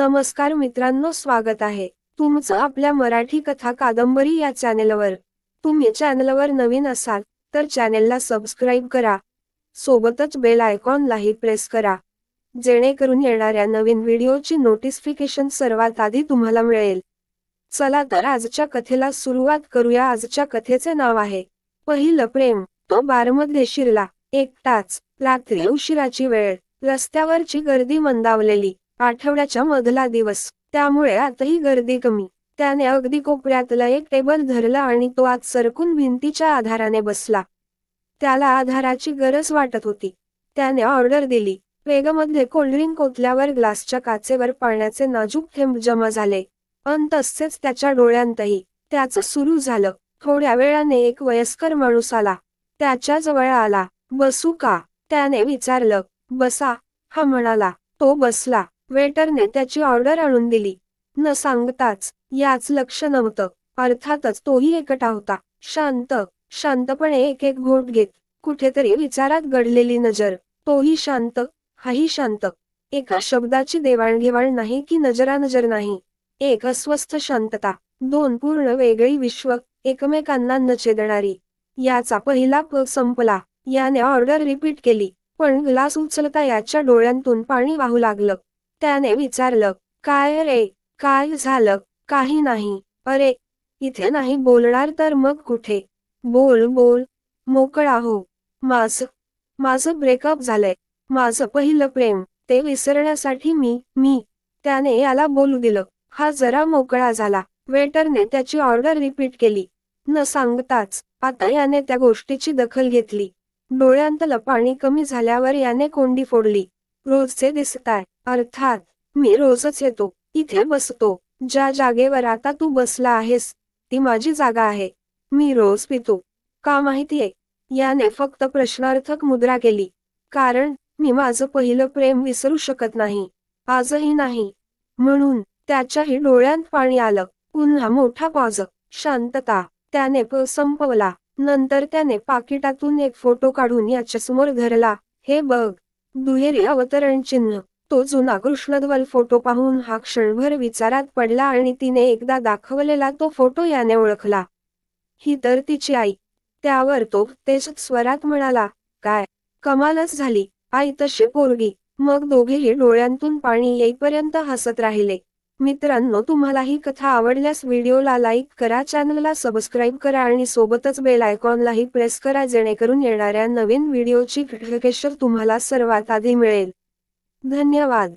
नमस्कार मित्रांनो स्वागत आहे. तुमचं आपल्या मराठी कथा कादंबरी या चॅनेलवर. तुम्ही चॅनेलवर नवीन असाल तर चॅनेलला सबस्क्राईब करा. सोबतच बेल आयकॉनलाही प्रेस करा. जेणेकरून येणाऱ्या नवीन व्हिडिओची नोटिफिकेशन सर्वात आधी तुम्हाला मिळेल. चला तर आजच्या कथेला सुरुवात करूया. आजच्या कथेचे नाव आहे पहिलं प्रेम. तो बारमध्ये शिरला. एकटाच. रात्री उशिराची वेळ. रस्त्यावरची गर्दी मंदावलेली. आठवड्याच्या मधला दिवस. त्यामुळे आतही गर्दी कमी. त्याने अगदी कोपऱ्यातला एक टेबल धरला आणि तो आत सरकून भिंतीच्या आधाराने बसला. त्याला आधाराची गरज वाटत होती. त्याने ऑर्डर दिली. वेगमध्ये कोल्ड्रिंक ओतल्यावर ग्लासच्या काचेवर पाण्याचे नाजूक थेंब जमा झाले. अन तसेच त्याच्या डोळ्यांतही. त्याचं सुरू झालं. थोड्या वेळाने एक वयस्कर माणूस आला. त्याच्याजवळ आला. बसू का? त्याने विचारलं. बसा हा म्हणाला. तो बसला. वेटरने त्याची ऑर्डर आणून दिली. न सांगताच याच लक्ष नव्हतं. अर्थातच तोही एकटा होता. शांत शांतपणे एक एक घोट घेत कुठेतरी विचारात घडलेली नजर. तोही शांत हाही शांत. एका शब्दाची देवाणघेवाण नाही की नजरानजर नाही. एक अस्वस्थ शांतता. दोन पूर्ण वेगळी विश्व एकमेकांना न छेदणारी. याचा पहिला प संपला. याने ऑर्डर रिपीट केली. पण ग्लास उचलता याच्या डोळ्यांतून पाणी वाहू लागलं. त्याने विचारलं काय रे? काय झालं? काही नाही. अरे इथे नाही बोलणार तर मग कुठे? बोल बोल. मोकळा हो माझ माझं ब्रेकअप झालंय. माझं पहिलं प्रेम ते विसरण्यासाठी मी मी. त्याने याला बोलू दिलं. हा जरा मोकळा झाला. वेटरने त्याची ऑर्डर रिपीट केली. न सांगताच आता याने त्या गोष्टीची दखल घेतली. डोळ्यांतलं पाणी कमी झाल्यावर याने कोंडी फोडली. रोजचे दिसताय. अर्थात मी रोजच येतो इथे बसतो. ज्या जागेवर आता तू बसला आहेस ती माझी जागा आहे. मी रोज पितो. का माहितीये? याने फक्त प्रश्नार्थक मुद्रा केली. कारण मी माझं पहिलं प्रेम विसरू शकत नाही. आजही नाही. म्हणून त्याच्याही डोळ्यांत पाणी आलं. पुन्हा मोठा पॉज. शांतता. त्याने प संपवला. नंतर त्याने पाकिटातून एक फोटो काढून याच्यासमोर धरला. हे बघ. दुहेरी अवतरण चिन्ह तो जुना कृष्णध्वल फोटो पाहून हा क्षणभर विचारात पडला आणि तिने एकदा दाखवलेला तो फोटो याने ओळखला. ही तर तिची आई. त्यावर तो तेज स्वरात म्हणाला काय? कमालच झाली. आई तशी पोरगी. मग दोघेही डोळ्यांतून पाणी येईपर्यंत हसत राहिले. मित्रांनो तुम्हाला ही कथा आवडल्यास व्हिडिओला लाईक करा चॅनलला सबस्क्राईब करा आणि सोबतच बेल आयकॉनलाही प्रेस करा जेणेकरून येणाऱ्या नवीन व्हिडिओची नोटिफिकेशन तुम्हाला सर्वात आधी मिळेल. धन्यवाद.